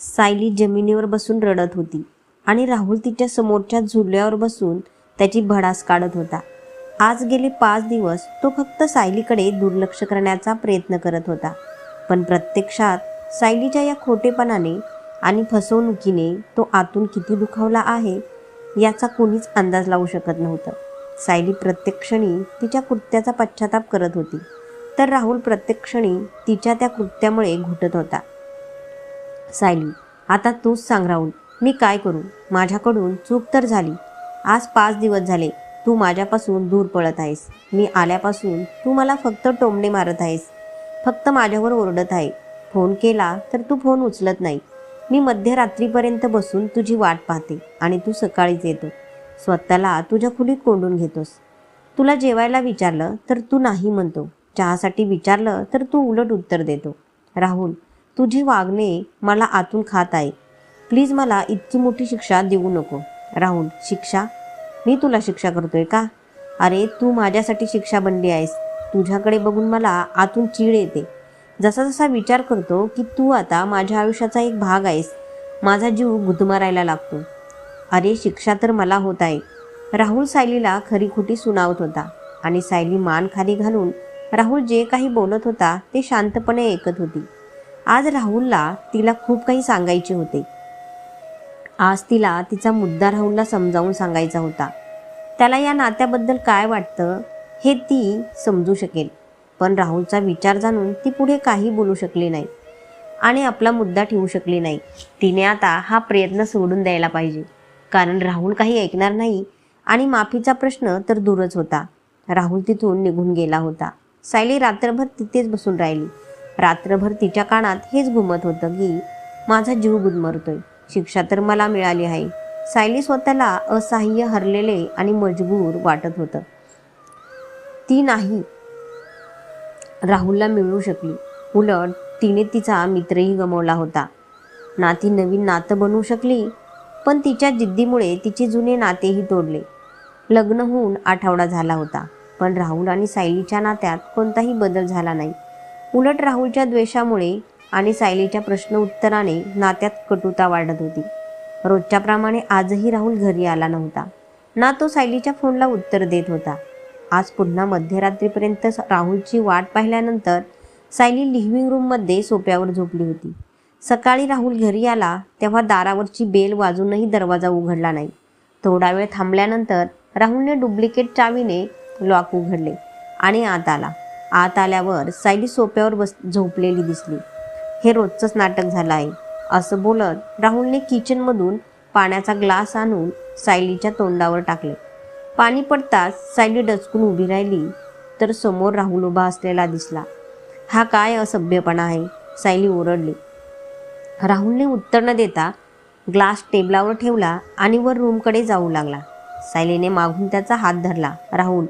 सायली जमिनीवर बसून रडत होती आणि राहुल तिच्या समोरच्या झुल्यावर बसून त्याची भडास काढत होता. आज गेले पाच दिवस तो फक्त सायलीकडे दुर्लक्ष करण्याचा प्रयत्न करत होता. पण प्रत्यक्षात सायलीच्या या खोटेपणाने आणि फसवणुकीने तो आतून किती दुखावला आहे याचा कोणीच अंदाज लावू शकत नव्हतं. सायली प्रत्येक क्षणी तिच्या कृत्याचा पश्चाताप करत होती. तर राहुल प्रत्येक क्षणी तिच्या त्या कृत्यामुळे घुटत होता. सायली आता तूच सांग राहुल मी काय करू? माझ्याकडून चूक तर झाली. आज पाच दिवस झाले तू माझ्यापासून दूर पळत आहेस. मी आल्यापासून तू मला फक्त टोमणे मारत आहेस. फक्त माझ्यावर ओरडत आहे. फोन केला तर तू फोन उचलत नाही. मी मध्यरात्रीपर्यंत बसून तुझी वाट पाहते आणि तू सकाळीच येतो. स्वतःला तुझ्या खोलीत कोंडून घेतोस. तुला जेवायला विचारलं तर तू नाही म्हणतो. चहासाठी विचारलं तर तू उलट उत्तर देतो. राहुल तुझी वागणे मला आतून खात आहे. प्लीज मला इतकी मोठी शिक्षा देऊ नको. राहुल शिक्षा? मी तुला शिक्षा करतोय का? अरे तू माझ्यासाठी शिक्षा बनली आहेस. तुझ्याकडे बघून मला आतून चीड येते. जसा जसा विचार करतो की तू आता माझ्या आयुष्याचा एक भाग आहेस. माझा जीव गुदमरायला लागतो. अरे शिक्षा तर मला होत आहे. राहुल सायलीला खरी खोटी सुनावत होता आणि सायली मान खाली घालून राहुल जे काही बोलत होता ते शांतपणे ऐकत होती. आज राहुलला तिला खूप काही सांगायचे होते. आज तिला तिचा मुद्दा राहुलला समजावून सांगायचा होता. त्याला या नात्याबद्दल काय वाटतं हे ती समजू शकेल. पण राहुलचा विचार जाणून ती पुढे काही बोलू शकली नाही आणि आपला मुद्दा ठेवू शकली नाही. तिने आता हा प्रयत्न सोडून द्यायला पाहिजे. कारण राहुल काही ऐकणार नाही आणि माफीचा प्रश्न तर दूरच होता. राहुल तिथून निघून गेला होता. सायली रात्रभर तिथेच बसून राहिली. रात्रभर तिच्या कानात हेच घुमत होतं की माझा जीव गुदमरतोय. शिक्षा तर मला मिळाली आहे. सायली स्वतःला असहाय्य हरलेले आणि मजबूर वाटत होतं. ती नाही. राहुलला मिळू शकली. उलट तिने तिचा मित्रही गमावला होता. ना ती नवीन नातं बनवू शकली पण तिच्या जिद्दीमुळे तिचे जुने नातेही तोडले. लग्न होऊन आठवडा झाला होता पण राहुल आणि सायलीच्या नात्यात कोणताही बदल झाला नाही. उलट राहुलच्या द्वेषामुळे आणि सायलीच्या प्रश्न उत्तराने नात्यात कटुता वाढत होती. रोजच्याप्रमाणे आजही राहुल घरी आला नव्हता. ना तो सायलीच्या फोनला उत्तर देत होता. आज पुन्हा मध्यरात्रीपर्यंत राहुलची वाट पाहिल्यानंतर सायली लिव्हिंग रूममध्ये सोप्यावर झोपली होती. सकाळी राहुल घरी आला तेव्हा दारावरची बेल वाजूनही दरवाजा उघडला नाही. थोडा वेळ थांबल्यानंतर राहुलने डुप्लिकेट चावीने लॉक उघडले आणि आत आला. आत आल्यावर सायली सोप्यावर बस झोपलेली दिसली. हे रोजचंच नाटक झालं आहे असं बोलत राहुलने किचनमधून पाण्याचा ग्लास आणून सायलीच्या तोंडावर टाकले. पाणी पडताच सायली डचकून उभी राहिली तर समोर राहुल उभा असलेला दिसला. हा काय असभ्यपणा आहे सायली ओरडली. राहुलने उत्तर न देता ग्लास टेबलावर ठेवला आणि वर रूमकडे जाऊ लागला. सायलीने मागून त्याचा हात धरला. राहुल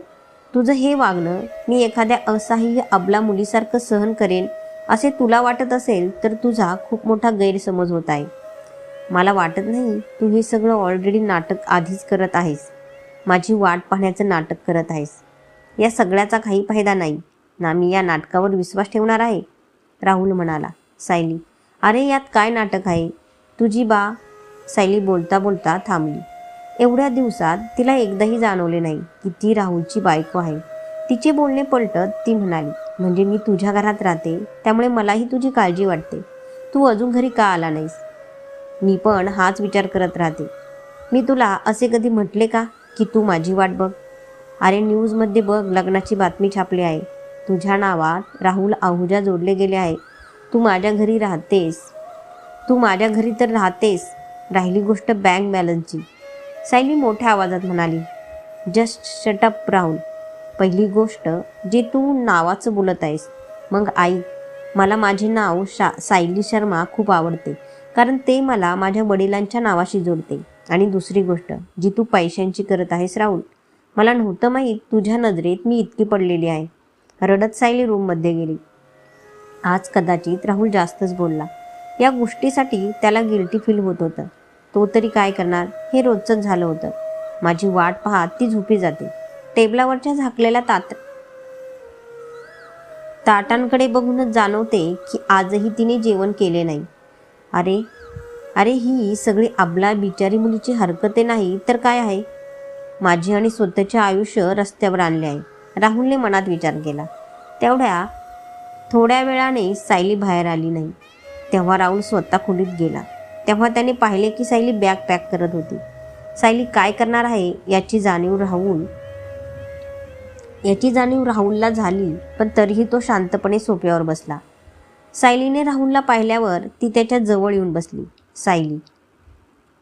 तुझं हे वागणं मी एखाद्या असहाय्य अबला मुलीसारखं सहन करेन असे तुला वाटत असेल तर तुझा खूप मोठा गैरसमज होत आहे. मला वाटत नाही तू हे सगळं ऑलरेडी नाटक आधीच करत आहेस. माझी वाट पाहण्याचं नाटक करत आहेस. या सगळ्याचा काही फायदा नाही. ना मी या नाटकावर विश्वास ठेवणार आहे? राहुल म्हणाला. सायली अरे यात काय नाटक आहे? तुझी बा सायली बोलता बोलता थांबली. एवढ्या दिवसात तिला एकदाही जाणवले नाही की ती राहुलची बायको आहे. तिचे बोलणे पलटत ती म्हणाली म्हणजे मी तुझ्या घरात राहते त्यामुळे मलाही तुझी काळजी वाटते. तू अजून घरी का आला नाहीस? मी पण हाच विचार करत राहते. मी तुला असे कधी म्हटले का की तू माझी वाट बघ? अरे न्यूजमध्ये बघ लग्नाची बातमी छापली आहे. तुझ्या नावात राहुल आहुजा जोडले गेले आहे. तू माझ्या घरी राहतेस. तू माझ्या घरी तर राहतेस. राहिली गोष्ट बँक बॅलन्सची. सायली मोठ्या आवाजात म्हणाली जस्ट शटअप राहुल. पहिली गोष्ट जे तू नावाचं बोलत आहेस मग आई मला माझे नाव शा सायली शर्मा खूप आवडते कारण ते मला माझ्या वडिलांच्या नावाशी जोडते. आणि दुसरी गोष्ट जी तू पैशांची करत आहेस राहुल मला नव्हतं माहीत तुझ्या नजरेत मी इतकी पडलेली आहे. रडत सायली रूममध्ये गेली. आज कदाचित राहुल जास्तच बोलला. या गोष्टीसाठी त्याला गिल्टी फील होत होतं. तो तरी काय करणार? हे रोजचंच झालं होतं. माझी वाट पाहत ती झोपी जाते. टेबलावरच्या झाकलेल्या तात ताटांकडे बघूनच जाणवते की आजही तिने जेवण केले नाही. अरे अरे ही सगळी आपला बिचारी मुलीची हरकते नाही तर काय आहे? माझी आणि स्वतःचे आयुष्य रस्त्यावर आणले आहे. राहुलने मनात विचार केला. तेवढ्या थोड्या वेळाने सायली बाहेर आली नाही. तेव्हा राहुल स्वतः खोलीत गेला. तेव्हा त्याने पाहिले की सायली बॅग पॅक करत होती. सायली काय करणार आहे याची जाणीव राहून याची जाणीव राहुलला झाली पण तरीही तो शांतपणे सोप्यावर बसला. सायलीने राहुलला पाहिल्यावर ती त्याच्याजवळ येऊन बसली. सायली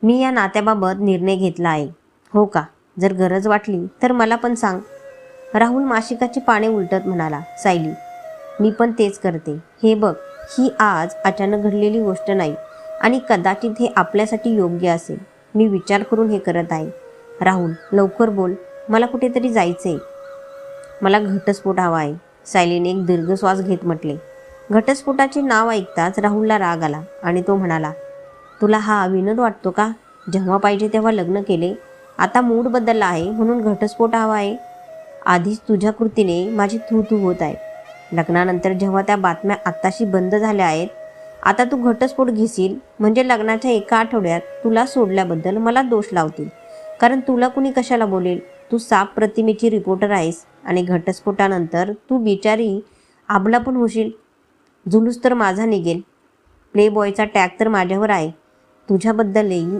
मी या नात्याबाबत निर्णय घेतला आहे. हो का? जर गरज वाटली तर मला पण सांग. राहुल माशिकाची पाने उलटत म्हणाला सायली मी पण तेच करते. हे बघ ही आज अचानक घडलेली गोष्ट नाही. आणि कदाचित हे आपल्यासाठी योग्य असेल. मी विचार करून हे करत आहे. राहुल लवकर बोल. मला कुठेतरी जायचंय. मला घटस्फोट हवा आहे. सायलीने एक दीर्घ श्वास घेत म्हटले. घटस्फोटाचे नाव ऐकताच राहुलला राग आला आणि तो म्हणाला तुला हा विनोद वाटतो का? जेव्हा पाहिजे तेव्हा लग्न केले. आता मूड बदलला आहे म्हणून घटस्फोट हवा आहे. आधीच तुझ्या कृतीने माझी थू थू होत आहे. लग्नानंतर जेव्हा त्या बातम्या आत्ताशी बंद झाल्या आहेत आता तू घटस्फोट घेशील म्हणजे लग्नाच्या एका आठवड्यात तुला सोडल्याबद्दल मला दोष लावतील. कारण तुला कुणी कशाला बोलेल? तू साप प्रतिमेची रिपोर्टर आहेस आणि घटस्फोटानंतर तू बिचारी आबला पण होशील. जुलूस तर माझा निघेल. प्लेबॉयचा टॅग तर माझ्यावर आहे. तुझ्याबद्दलही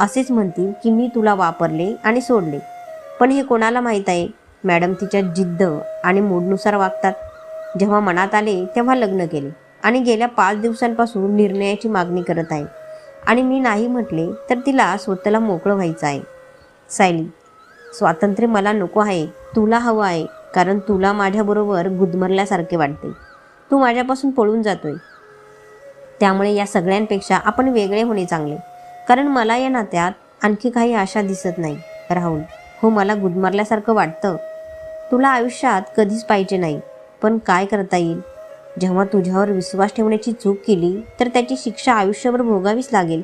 असेच म्हणतील की मी तुला वापरले आणि सोडले. पण हे कोणाला माहीत आहे? मॅडम तिच्या जिद्द आणि मूडनुसार वागतात. जेव्हा मनात आले तेव्हा लग्न केले. आणि गेल्या पाच दिवसांपासून निर्णयाची मागणी करत आहे. आणि मी नाही म्हटले तर तिला स्वतःला मोकळं व्हायचं आहे. सायली स्वातंत्र्य मला नको आहे. तुला हवं आहे कारण तुला माझ्याबरोबर गुदमरल्यासारखे वाटते. तू माझ्यापासून पळून जातोय. त्यामुळे या सगळ्यांपेक्षा आपण वेगळे होणे चांगले. कारण मला या नात्यात आणखी काही आशा दिसत नाही. राहुल हो मला गुदमरल्यासारखं वाटतं. तुला आयुष्यात कधीच पाहिजे नाही. पण काय करता येईल? जेव्हा तुझ्यावर विश्वास ठेवण्याची चूक केली तर त्याची शिक्षा आयुष्यभर भोगावीच लागेल.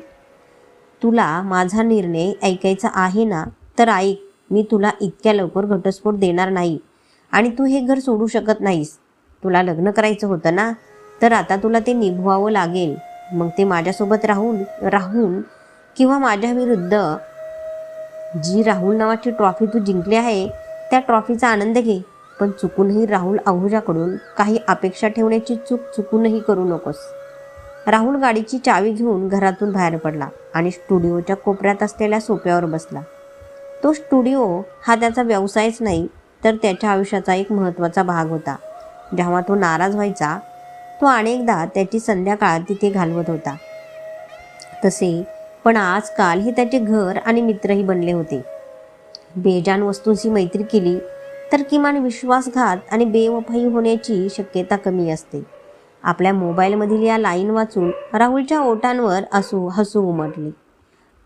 तुला माझा निर्णय ऐकायचा आहे ना? तर ऐक मी तुला इतक्या लवकर घटस्फोट देणार नाही आणि तू हे घर सोडू शकत नाहीस. तुला लग्न करायचं होतं ना? तर आता तुला ते निभवावं लागेल. मग ते माझ्यासोबत राहून राहून किंवा माझ्या विरुद्ध जी राहुल नावाची ट्रॉफी तू जिंकली आहे त्या ट्रॉफीचा आनंद घे. पण चुकूनही राहुल आहुजाकडून काही अपेक्षा ठेवण्याची चूक चुकूनही करू नकोस. राहुल गाडीची चावी घेऊन घरातून बाहेर पडला आणि स्टुडिओच्या कोपऱ्यात असलेल्या सोप्यावर बसला. तो स्टुडिओ हा त्याचा व्यवसायच नाही तर त्याच्या आयुष्याचा एक महत्त्वाचा भाग होता. जेव्हा तो नाराज व्हायचा तो अनेकदा त्याची संध्याकाळ तिथे घालवत होता. तसे पण आजकाल हे त्याचे घर आणि मित्रही बनले होते. बेजान वस्तूंशी मैत्री केली तर किमान विश्वासघात आणि बेवफाई होण्याची शक्यता कमी असते. आपल्या मोबाईलमधील या लाईन वाचून राहुलच्या ओटांवर असू हसू उमटले.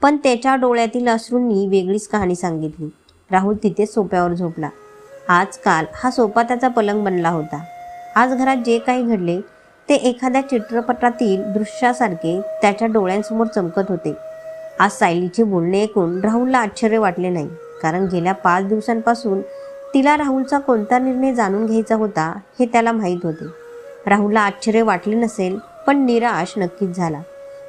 पण त्याच्या डोळ्यातील अश्रूंनी वेगळीच कहाणी सांगितली. राहुल तिथे सोप्यावर झोपला. आजकाल हा सोपा त्याचा पलंग बनला होता. आज घरात जे काही घडले ते एखाद्या चित्रपटातील दृश्यासारखे त्याच्या डोळ्यांसमोर चमकत होते. आज सायलीचे बोलणे ऐकून राहुलला आश्चर्य वाटले नाही कारण गेल्या पाच दिवसांपासून तिला राहुलचा कोणता निर्णय जाणून घ्यायचा होता हे त्याला माहीत होते. राहुलला आश्चर्य वाटले नसेल पण निराश नक्कीच झाला.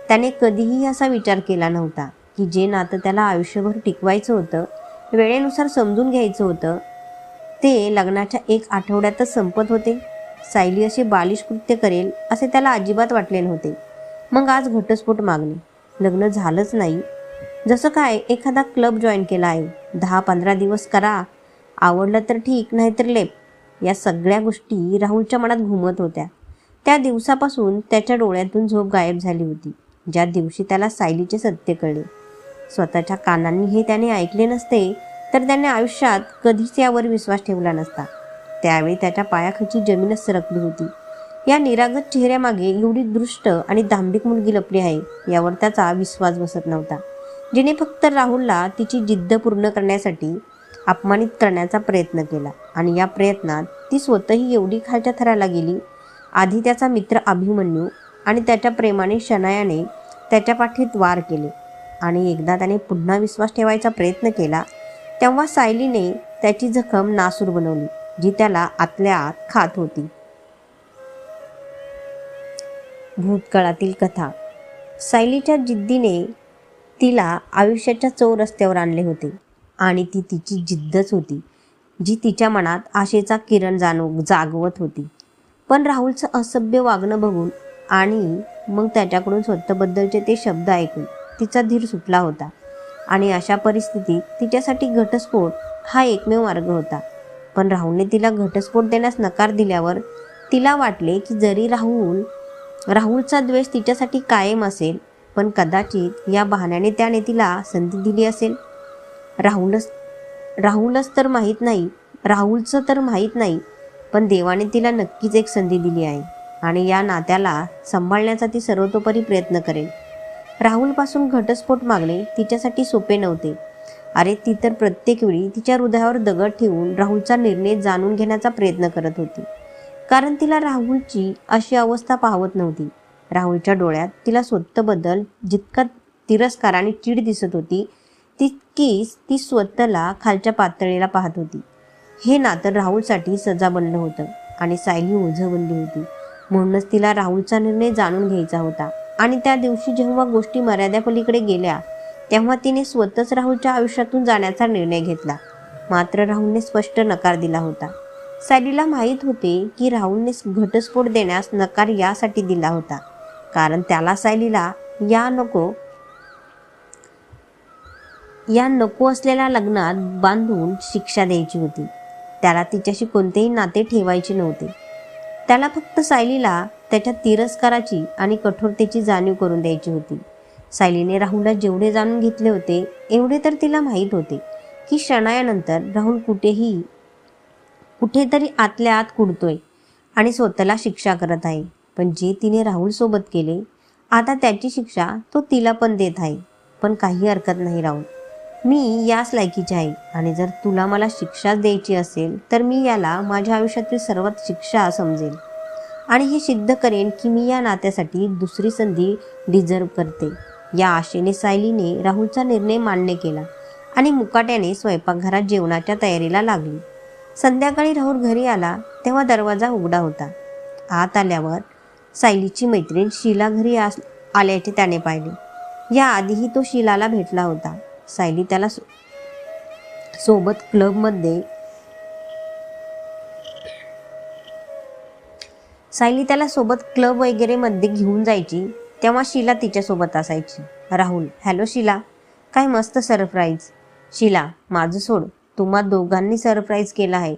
त्याने कधीही असा विचार केला नव्हता की जे नातं त्याला आयुष्यभर टिकवायचं होतं वेळेनुसार समजून घ्यायचं होतं ते लग्नाच्या एक आठवड्यातच संपत होते. सायली असे बालिश कृत्य करेल असे त्याला अजिबात वाटले नव्हते. मग आज घटस्फोट मागणे. लग्न झालंच नाही. जसं काय एखादा क्लब जॉईन केला आहे. दहा पंधरा दिवस करा आवडलं तर ठीक नाहीतर लेप. या सगळ्या गोष्टी राहुलच्या मनात घुमत होत्या. त्या दिवसापासून त्याच्या डोळ्यातून झोप गायब झाली होती ज्या दिवशी त्याला सायलीचे सत्य कळले. स्वतःच्या कानांनी हे त्याने ऐकले नसते तर त्याने आयुष्यात कधीच यावर विश्वास ठेवला नसता. त्यावेळी त्याच्या पायाखाची जमीनच सरकली होती. या निरागत चेहऱ्यामागे एवढी दृष्ट आणि दांभिक मुलगी लपली आहे यावर त्याचा विश्वास बसत नव्हता. जिने फक्त राहुलला तिची जिद्द पूर्ण करण्यासाठी अपमानित करण्याचा प्रयत्न केला. आणि या प्रयत्नात ती स्वतःही एवढी खालच्या थराला गेली. आधी त्याचा मित्र अभिमन्यू आणि त्याच्या प्रेमाने शनायाने त्याच्या पाठीत वार केले. आणि एकदा त्याने पुन्हा विश्वास ठेवायचा प्रयत्न केला तेव्हा सायलीने त्याची जखम नासूर बनवली जी त्याला आतल्या आत खात होती. भूतकाळातील कथा. सायलीच्या जिद्दीने तिला आयुष्याच्या चौरस्त्यावर आणले होते. आणि ती तिची जिद्दच होती जी तिच्या मनात आशेचा किरण जाणव जागवत होती. पण राहुलचं असभ्य वागणं बघून आणि मग त्याच्याकडून स्वतःबद्दलचे ते शब्द ऐकून तिचा धीर सुटला होता. आणि अशा परिस्थितीत तिच्यासाठी घटस्फोट हा एकमेव मार्ग होता. पण राहुलने तिला घटस्फोट देण्यास नकार दिल्यावर तिला वाटले की जरी राहुल राहुलचा द्वेष तिच्यासाठी कायम असेल पण कदाचित या बहाण्याने त्याने तिला संधी दिली असेल. राहुलच राहुलच तर माहीत नाही राहुलचं तर माहीत नाही पण देवाने तिला नक्कीच एक संधी दिली आहे आणि या नात्याला सांभाळण्याचा ती सर्वतोपरी प्रयत्न करेल. राहुलपासून घटस्फोट मागणे तिच्यासाठी सोपे नव्हते. अरे ती तर प्रत्येक वेळी तिच्या हृदयावर दगड ठेवून राहुलचा निर्णय जाणून घेण्याचा प्रयत्न करत होती. कारण तिला राहुलची अशी अवस्था पाहवत नव्हती. राहुलच्या डोळ्यात तिला स्वतःबद्दल जितका तिरस्कार आणि चीड दिसत होती तितकीच ती स्वतःला खालच्या पातळीला पाहत होती. हे नातं राहुलसाठी सजा बनलं होतं आणि सायली ओझं बनली होती. म्हणूनच तिला राहुलचा निर्णय जाणून घ्यायचा होता. आणि त्या दिवशी जेव्हा गोष्टी मर्याद्यापलीकडे गेल्या तेव्हा तिने स्वतःच राहुलच्या आयुष्यातून जाण्याचा निर्णय घेतला. मात्र राहुलने स्पष्ट नकार दिला होता. सायलीला माहीत होते की राहुलने घटस्फोट देण्यास नकार यासाठी दिला होता. कारण त्याला सायलीला या नको या नको असलेल्या लग्नात बांधून शिक्षा द्यायची होती. त्याला तिच्याशी कोणतेही नाते ठेवायचे नव्हते. त्याला फक्त सायलीला त्याच्या तिरस्काराची आणि कठोरतेची जाणीव करून द्यायची होती. सायलीने राहुलला जेवढे जाणून घेतले होते एवढे तर तिला माहीत होते की शनायानंतर राहुल कुठेही कुठेतरी आतल्या आत कुडतोय आणि स्वतःला शिक्षा करत आहे. पण जे तिने राहुलसोबत केले आता त्याची शिक्षा तो तिला पण देत आहे. पण काही हरकत नाही राहुल. मी याच लायकीची आहे. आणि जर तुला मला शिक्षा द्यायची असेल तर मी याला माझ्या आयुष्यातील सर्वात शिक्षा समजेल आणि हे सिद्ध करेन की मी या नात्यासाठी दुसरी संधी डिझर्व करते. या आशेने सायलीने राहुलचा निर्णय मान्य केला आणि मुकाट्याने स्वयंपाकघरात जेवणाच्या तयारीला लागली. संध्याकाळी राहुल घरी आला तेव्हा दरवाजा उघडा होता. आत आल्यावर सायलीची मैत्रीण शीला घरी आल्याचे त्याने पाहिले. याआधीही तो शीलाला भेटला होता. सायली त्याला सो- सोबत क्लबमध्ये सायली त्याला सोबत क्लब वगैरे मध्ये घेऊन जायची. तेव्हा शीला तिच्यासोबत असायची. राहुल हॅलो शिला काय मस्त सरप्राईज. शीला माझं सोड तुम्हा दोघांनी सरप्राईज केला आहे.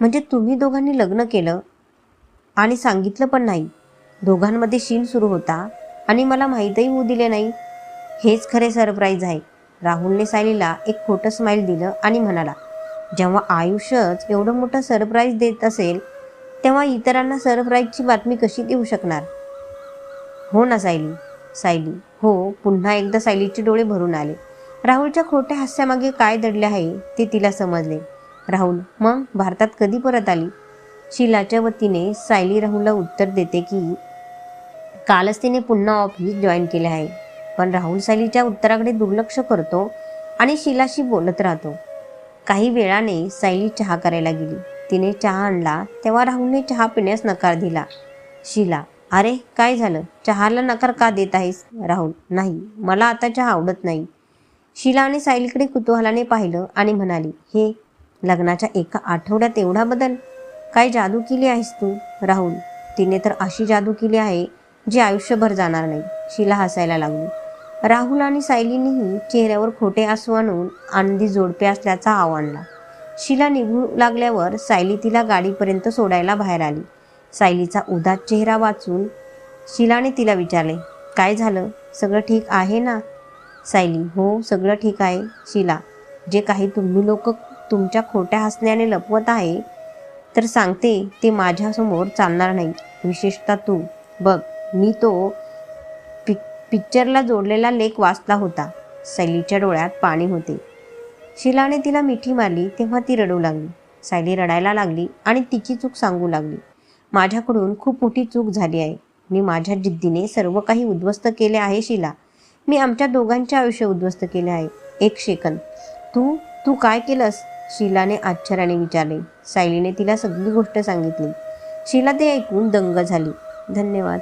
म्हणजे तुम्ही दोघांनी लग्न केलं आणि सांगितलं पण नाही. दोघांमध्ये शीन सुरू होता आणि मला माहीतही होऊ दिले नाही. हेच खरे सरप्राईज आहे. राहुलने सायलीला एक खोटं स्माईल दिलं आणि म्हणाला जेव्हा आयुष्यच एवढं मोठं सरप्राईज देत असेल तेव्हा इतरांना सरप्राईजची बातमी कशी देऊ शकणार? हो ना सायली. सायली हो पुन्हा एकदा सायलीचे डोळे भरून आले. राहुलच्या खोट्या हास्यामागे काय दडले आहे ते तिला समजले. राहुल मग भारतात कधी परत आली? शीलाच्या वतीने सायली राहुलला उत्तर देते की कालच तिने पुन्हा ऑफिस जॉईन केले आहे. पण राहुल सायलीच्या उत्तराकडे दुर्लक्ष करतो आणि शिलाशी बोलत राहतो. काही वेळाने सायली चहा करायला गेली. तिने चहा आणला तेव्हा राहुलने चहा पिण्यास नकार दिला. शिला अरे काय झालं? चहाला नकार का देत आहेस? राहुल नाही मला आता चहा आवडत नाही. शीला आणि सायलीकडे कुतूहलाने पाहिलं आणि म्हणाली हे लग्नाच्या एका आठवड्यात एवढा बदल? काय जादू केली आहेस तू राहुल? तिने तर अशी जादू केली आहे जी आयुष्यभर जाणार नाही. शीला हसायला लागली. राहुल आणि सायलीनेही चेहऱ्यावर खोटे आसू आणून आनंदी जोडपे असल्याचा आव्हानला शिला निघू लागल्यावर सायली तिला गाडीपर्यंत सोडायला बाहेर आली. सायलीचा उदास चेहरा वाचून शिलाने तिला विचारले काय झालं? सगळं ठीक आहे ना? सायली हो सगळं ठीक आहे शिला. जे काही तुम्ही लोक तुमच्या खोट्या हसण्याने लपवत आहे तर सांगते ते माझ्यासमोर चालणार नाही. विशेषतः तू. बघ मी तो पिक्चरला जोडलेला लेख वाचला होता. सायलीच्या डोळ्यात पाणी होते. शीलाने तिला मिठी मारली तेव्हा ती रडू लागली. सायली रडायला लागली आणि तिची चूक सांगू लागली. माझ्याकडून खूप मोठी चूक झाली आहे. मी माझ्या जिद्दीने सर्व काही उद्ध्वस्त केले आहे शिला. मी आमच्या दोघांचे आयुष्य उद्ध्वस्त केले आहे. एक सेकंद. तू? तू काय केलंस? शीलाने आश्चर्याने विचारले. सायलीने तिला सगळी गोष्ट सांगितली. शीला ते ऐकून दंग झाली. धन्यवाद.